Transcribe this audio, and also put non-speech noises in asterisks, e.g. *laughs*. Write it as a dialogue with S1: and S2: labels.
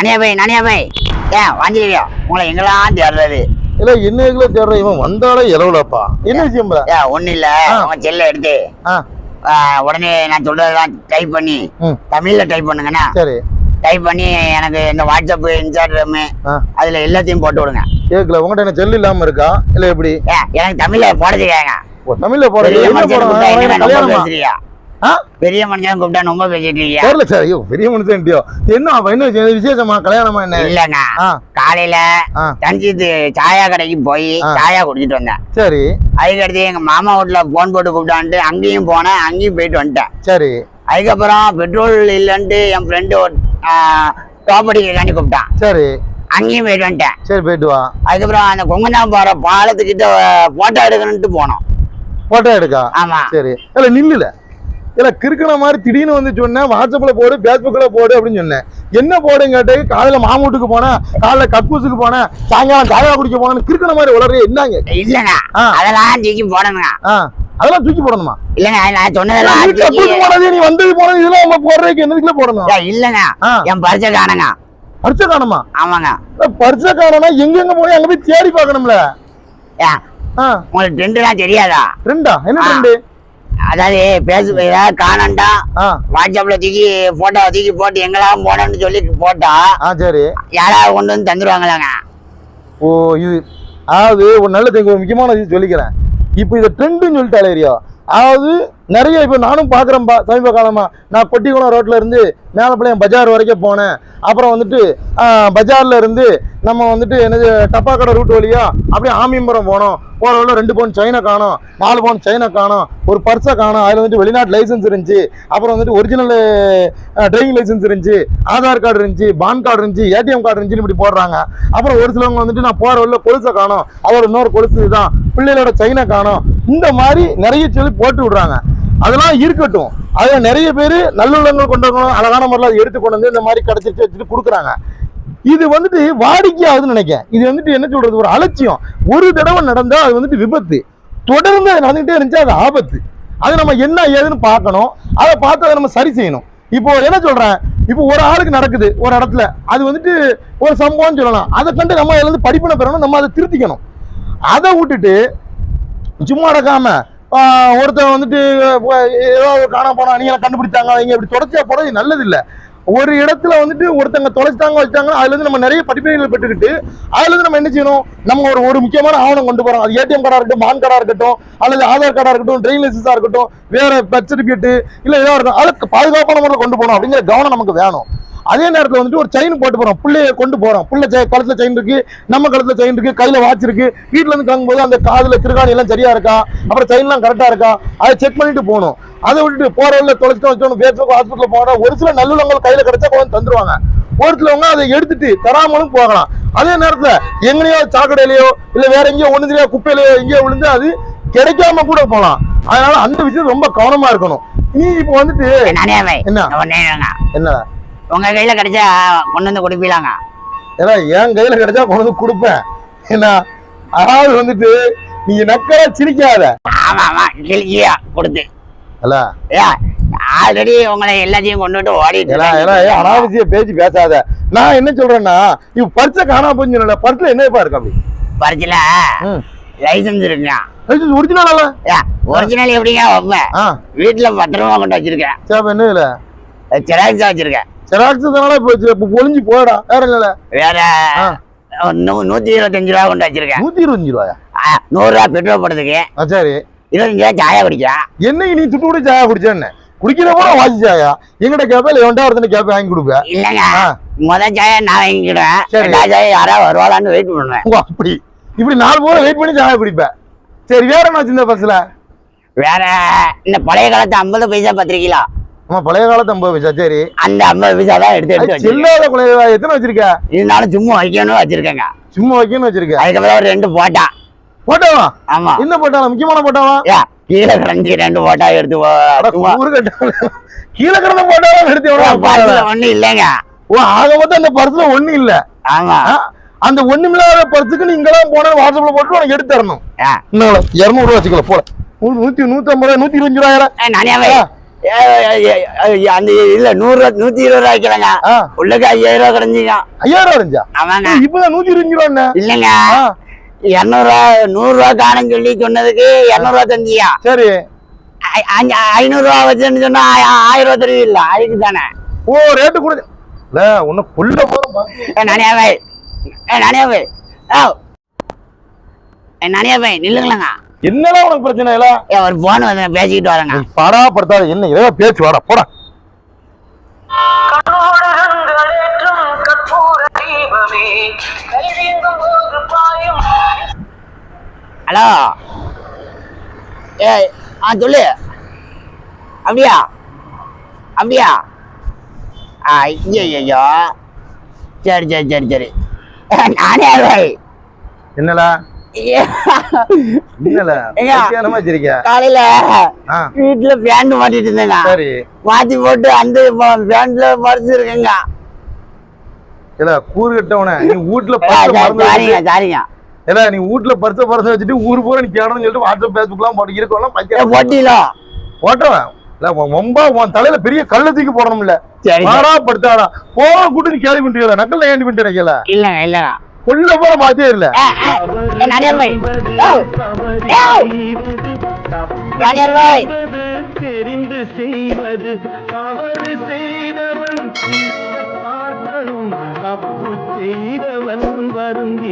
S1: நனியா by நனியா by ஏன் வாஞ்சிலியோ உங்களை எங்கெல்லாம் தேடுறது?
S2: இல்ல என்ன இதுல தேடுற? இவன் வந்தாலே இலவுலப்பா என்ன விஷயம்?
S1: ஏன் ஒன்றும் இல்லை. உங்க செல்லை எடுத்து உடனே நான் சொல்றதெல்லாம் டைப் பண்ணி தமிழ்ல டைப் பண்ணுங்கண்ணா
S2: சரி.
S1: டைப் பண்ணி எனக்கு இந்த வாட்ஸ்அப் இன்ஸ்டாகிராமு அதுல எல்லாத்தையும் போட்டு விடுங்க.
S2: கேக்கல உங்ககிட்ட என்ன செல்லு இல்லாம இருக்கா? இல்ல எப்படி?
S1: எனக்கு தமிழ்ல போட தெரியாங்க
S2: தமிழ்ல போட
S1: பெரிய மனுஷன்? கூப்பிட்டா ரொம்ப
S2: கல்யாணமா?
S1: பேசுறியா
S2: ஆ?
S1: பெரிய மனுஷன் கூப்பிட்டா ரொம்ப பேசிட்டு இருக்கியா
S2: தெரியல சார். ஐயோ பெரிய மனுஷன்ட்டியோ என்ன அப்ப என்ன? விசேஷமா? கல்யாணமா என்ன?
S1: இல்லங்க.
S2: ஆ.
S1: காலையில
S2: ஆ.
S1: தஞ்சித்து சாயா கடைக்கு போய். சாயா குடிச்சிட்டு வந்தேன்.
S2: சரி.
S1: அதுக்கடுத்து எங்க மாமா வீட்டுல போன் போட்டு கூப்பிட்டான்ட்டு அங்கேயும் போனேன் அங்கேயும் போயிட்டு வந்துட்டேன்.
S2: சரி.
S1: அதுக்கப்புறம் பெட்ரோல் இல்லைன்ட்டு என் ஃப்ரெண்டு ப்ராப்பர்ட்டி காண்டி கூப்பிட்டான்.
S2: சரி.
S1: அங்கேயும் போயிட்டு வந்துட்டேன்.
S2: சரி போயிட்டு வா.
S1: அதுக்கப்புறம் அந்த கொங்கனாம் போற பாலத்துக்கிட்ட போட்டோ எடுக்கணும்ட்டு போனோம்.
S2: போட்டோ எடுக்கா?
S1: ஆமா.
S2: சரி. இல்ல நில்லுல. இல்ல கிறுக்கன மாதிரி திடீர்னு வந்து சொன்னேன் வாட்ஸ்அப்ல போடு பேஸ்புக்ல போடு அப்படின்னு சொன்னேன். என்ன போடுன்னு கேட்டு? காலையில மாமூட்டுக்கு போனேன் காலைல கக்கூசுக்கு போனேன் சாயங்காலம் சாயா குடிக்க போனேன்னு கிறுக்கன மாதிரி வளர்ற என்னங்க
S1: இல்லைங்க
S2: ஆ.
S1: அதெல்லாம் தூக்கி போடணுங்க
S2: அதெல்லாம் தூக்கி போடணுமா?
S1: இல்லைங்க நான் சொன்னதெல்லாம்
S2: போனது நீ வந்தது போனது இதெல்லாம் நம்ம போடுறதுக்கு என்னதுக்குள்ள போடணும்?
S1: இல்லைங்க. என் பரிச்சை காணுங்க
S2: பரிசை காணுமா
S1: ஆமாங்க
S2: பரிசை காணனா எங்கெங்க போய் அங்க போய் தேடி பார்க்கணும்ல?
S1: உங்களுக்கு ட்ரெண்டுலாம் தெரியாதா?
S2: ரெண்டா? என்ன
S1: ஆ. அதாவது பேசு காணண்டா வாட்ஸ்அப்ல தூக்கி போட்டோ தூக்கி போட்டு எங்கெல்லாம் போனோம்னு சொல்லி போட்டா
S2: சரி.
S1: யாராவது கொண்டு வந்து தந்துருவாங்களாங்க.
S2: ஓ இது அதாவது ஒரு நல்ல ஒரு முக்கியமான விஷயம் சொல்லிக்கிறேன். இப்போ இதை ட்ரெண்டுன்னு சொல்லிட்டாலே ஏரியா அதாவது நிறைய இப்போ நானும் பார்க்குறேன்ப்பா சமீப காலமா நான் கொட்டிக்குளம் ரோட்ல இருந்து மேலப்பாளையம் பஜார் வரைக்கும் போனேன். அப்புறம் வந்துட்டு பஜாரில் இருந்து நம்ம வந்துட்டு என்னது கடை ரூட் வழியா அப்படியே ஆமியம்பரம் போனோம். போகிற வழியில் ரெண்டு பவுன் சைனா காணோம் நாலு பவுன் சைனா காணும் ஒரு பர்ஸை காணோம். அதில் வந்துட்டு வெளிநாட்டு லைசன்ஸ் இருந்துச்சு. அப்புறம் வந்துட்டு ஒரிஜினல் டிரைவிங் லைசன்ஸ் இருந்துச்சு ஆதார் கார்டு இருந்துச்சு பான் கார்டு இருந்துச்சு ஏடிஎம் கார்டு இருந்துச்சுன்னு இப்படி போடுறாங்க. அப்புறம் ஒரு சிலவங்க வந்துட்டு நான் போகிற வழியில் கொலுசை காணோம். அதோட இன்னொரு கொலுசு தான் பிள்ளைகளோட சைனா காணோம். இந்த மாதிரி நிறைய சொல்லி போட்டு விடுறாங்க. அதெல்லாம் இருக்கட்டும். அதில் நிறைய பேர் நல்லுள்ளங்கள் கொண்டவங்களும் அழகான முறையில் அதை எடுத்து கொண்டு வந்து இந்த மாதிரி கிடச்சிட்டு வச்சுட்டு கொடுக்குறாங்க. இது வந்துட்டு வாடிக்கையாகுதுன்னு நினைக்கிறேன். இது வந்துட்டு என்ன சொல்கிறது ஒரு அலட்சியம். ஒரு தடவை நடந்தால் அது வந்துட்டு விபத்து. தொடர்ந்து அது நடந்துகிட்டே இருந்துச்சு? அது ஆபத்து. அது நம்ம என்ன ஏதுன்னு பார்க்கணும். அதை பார்த்து அதை நம்ம சரி செய்யணும். இப்போ என்ன சொல்கிறேன் இப்போ ஒரு ஆளுக்கு நடக்குது ஒரு இடத்துல. அது வந்துட்டு ஒரு சம்பவம் சொல்லலாம். அதை கண்டு நம்ம அதில் இருந்து படிப்பினை பெறணும். நம்ம அதை திருத்திக்கணும். அதை விட்டுட்டு சும்மா நடக்காமல் ஒருத்தன் வந்துட்டு ஏதாவது ஏதோ ஒரு போனா நீங்க கண்டுபிடிச்சாங்க அவங்க இப்படி தொடர்ச்சியா போறது நல்லது இல்ல ஒரு இடத்துல வந்துட்டு ஒருத்தங்க தொலைச்சிட்டாங்க வச்சிட்டாங்க அதுல இருந்து நம்ம நிறைய படிப்பினைகள் பெற்றுக்கிட்டு அதுல இருந்து நம்ம என்ன செய்யணும்? நம்ம ஒரு ஒரு முக்கியமான ஆவணம் கொண்டு போறோம். அது ஏடிஎம் கார்டா இருக்கட்டும் பான் கார்டா இருக்கட்டும் அல்லது ஆதார் கார்டா இருக்கட்டும் டிரைவிங் லைசன்ஸா இருக்கட்டும் வேற பர்த் சர்டிபிகேட் இல்ல ஏதாவது இருக்கும் அதுக்கு பாதுகாப்பான முறையில் கொண்டு போகணும் அப்படிங்கிற கவனம் நமக்கு வேணும். அதே நேரத்தில் வந்துட்டு ஒரு செயின் போட்டு போறோம். பிள்ளைய கொண்டு போறோம். பிள்ளை கழுத்துல செயின் இருக்கு நம்ம கழுத்துல செயின் இருக்கு கையில வாட்ச் இருக்கு. வீட்டுல இருந்து கிளம்பும்போது அந்த காதுல திருகாணி எல்லாம் சரியா இருக்கா? அப்புறம் செயின் எல்லாம் கரெக்டா இருக்கா? அதை செக் பண்ணிட்டு போகணும். அதை விட்டுட்டு போற வழியில தொலைச்சிட்டு வச்சோம் பேசுறோம் ஹாஸ்பிட்டல் போனா ஒரு சில நல்லுள்ளங்கள் கையில கிடைச்சா கொண்டு தந்துருவாங்க. ஒரு சிலவங்க அதை எடுத்துட்டு தராமலும் போகலாம். அதே நேரத்துல எங்கேயோ சாக்கடையிலயோ இல்ல வேற எங்கேயோ ஒண்ணுலயோ குப்பையிலயோ எங்கேயோ விழுந்து அது கிடைக்காம கூட போகலாம். அதனால அந்த விஷயம் ரொம்ப கவனமா இருக்கணும். நீ இப்போ வந்துட்டு என்ன? என்ன
S1: உங்க கையில கிடைச்சா கொண்டு வந்து கொடுப்பீலாங்க
S2: ஏன்னா என் கையில கிடைச்சா கொண்டு வந்து கொடுப்பேன். என்ன அதாவது வந்துட்டு நீ நக்கலா சிரிக்காத.
S1: ஆமா ஆமா கிளிக்கியா கொடுத்து.
S2: அல்ல
S1: ஆல்ரெடி உங்களை எல்லாத்தையும் கொண்டுட்டு ஓடிட்டு
S2: ஏன்னா ஏன்னா அனாவசிய பேச்சு பேசாத. நான் என்ன சொல்றேன்னா இப்ப பரிசை காணாம போய் சொன்னல பரிசுல என்னப்பா இருக்கு அப்படி
S1: பரிச்சுல லைசன்ஸ் இருக்குங்க.
S2: ஒரிஜினல் அல்ல
S1: ஒரிஜினல் எப்படிங்க? வைப்பேன் வீட்டுல பத்திரமா கொண்டு வச்சிருக்கேன்.
S2: சரி என்ன இல்ல
S1: ஜெராக்ஸ் வச்சிருக்கேன்.
S2: செராக்ஸ் தானே போச்சு. இப்ப ஒளிஞ்சு போடா. வேற இல்ல
S1: வேற. நூ- நூத்தி இருபத்தஞ்சு ரூபா கொண்டு வச்சிருக்கேன்.
S2: நூத்தி இருபத்தஞ்சு ரூபாயா?
S1: நூறு ரூபா பெட்ரோல் போடுறதுக்கு.
S2: சரி.
S1: இருபத்தஞ்சு ரூபா சாயா குடிக்கலாம்
S2: என்னைக்கு நீ துட்டு கூட சாயா குடிச்சேன்னு குடிக்கிற கூட வாசி சாயா. எங்கிட்ட கேப்ப இல்ல எவன்டா ஒருத்தனை கேப்ப வாங்கி கொடுப்ப.
S1: இல்லைங்க. முத சாயா நான் வாங்கிக்கிடுவேன். ரெண்டாவது சாயா யாராவது வருவாளான்னு வெயிட் பண்ணுவேன்.
S2: அப்படி. இப்படி நாலு போல வெயிட் பண்ணி சாயா குடிப்ப. சரி வேற என்ன வச்சிருந்த பஸ்ல
S1: வேற இந்த பழைய காலத்து ஐம்பது பைசா பத்திரிக்கைலா
S2: ஆமா பழைய காலத்து ஐம்பது பைசா சரி.
S1: அந்த ஐம்பது பைசா தான் எடுத்து எடுத்து வச்சிருக்கேன்.
S2: செல்லாத குழைவா எத்தனை வச்சிருக்க?
S1: இருந்தாலும் சும்மா வைக்கணும்னு வச்சிருக்கேங்க.
S2: சும்மா வைக்கணும்னு வச்சிருக்க?
S1: அதுக்கப்புறம் ஒரு ரெண்டு போட்டா.
S2: போட்டாவா?
S1: ஆமா.
S2: என்ன போட்டாலும் முக்கியமான போட்டாவா?
S1: கீழே கிடஞ்சி ரெண்டு போட்டா எடுத்து
S2: கீழே கிடந்த போட்டாலும் எடுத்து.
S1: ஒண்ணும் இல்லைங்க.
S2: ஓ ஆக மொத்தம் அந்த பர்ஸ்ல ஒண்ணு இல்ல.
S1: ஆமா.
S2: அந்த ஒண்ணுமில்லாத பர்ஸுக்கு நீ இங்கெல்லாம் போன வாட்ஸ்அப்ல போட்டு உனக்கு எடுத்து தரணும். இருநூறு ரூபா வச்சுக்கல போல நூத்தி நூத்தி ஐம்பது ரூபா நூத்தி இருபஞ்சு ரூபாயிரம்
S1: அந்த இல்ல நூறு ரூபா நூத்தி இருபது ரூபா வைக்கலங்க
S2: ஆ.
S1: உள்ளக்கு ஐயாயிரம் ரூபா கிடைஞ்சிங்க
S2: ஐயாயிரம் ரூபா இருந்துச்சா
S1: ஆமாங்க.
S2: இப்பதான் நூத்தி இருபது ரூபா
S1: இல்லைங்க. இருநூறுவா நூறு ரூபா காணும் சொல்லி சொன்னதுக்கு இருநூறுவா தந்தியா?
S2: சரி.
S1: ஐநூறு ரூபா வச்சுன்னு சொன்னா ஆயிரம் ரூபா தருவி இல்ல அதுக்கு தானே.
S2: ஓ ரேட்டு கூட இல்ல உன்னை கொல்ல போற
S1: ஏ நனியாவை. ஏ நனியாவை. ஓ நனியாவை நில்லுங்களேங்க.
S2: என்னடா உனக்கு பிரச்சனை இல்ல
S1: ஒரு போன் வந்து பேசிக்கிட்டு வரேங்க
S2: நீ படாப்படுத்தாத என்ன ஏதோ பேச்சு வாடா போடா.
S1: ஹலோ. ஏ ஆ சொல்லு. அப்படியா? அப்படியா? ஆ ஐயோ சரி சரி சரி சரி. *laughs* நானே பாய் காலையில வீட்டுல பேண்ட் மாட்டிட்டு இருந்தேங்க. மாத்தி போட்டு அந்த பேண்ட்ல மறைச்சு இருக்கேங்க
S2: இல்ல கூறு கட்டவன நீ
S1: சாரிங்க சாரிங்க.
S2: இல்ல நீ வீட்ல பர்ஸ் பர்ஸ் வச்சுட்டு ஊர் பூரா நீ தேடணும்னு சொல்லிட்டு வாட்ஸ்அப் பேஸ்புக்லாம் போட்டு இருக்கோம்லாம்
S1: போட்டியிலோ?
S2: ஓட்டுறவன் இல்ல ரொம்ப உன் தலையில பெரிய கல்ல தூக்கி போடணும்ல.
S1: சரி
S2: படுத்தாடா. போற கூட்டு நீ கேள்வி பண்ணிட்டு நக்கல்ல ஏண்டி பண்ணிட்டு
S1: இல்லைங்க இல்லைங்க.
S2: கொல்ல போற மாத்தே இல்ல.
S1: நிறைய போய். நிறைய போய்.
S3: தெரிந்து செய்வது தவறு செய்தவன். பார்க்கணும் தப்பு செய்தவன் வருந்தி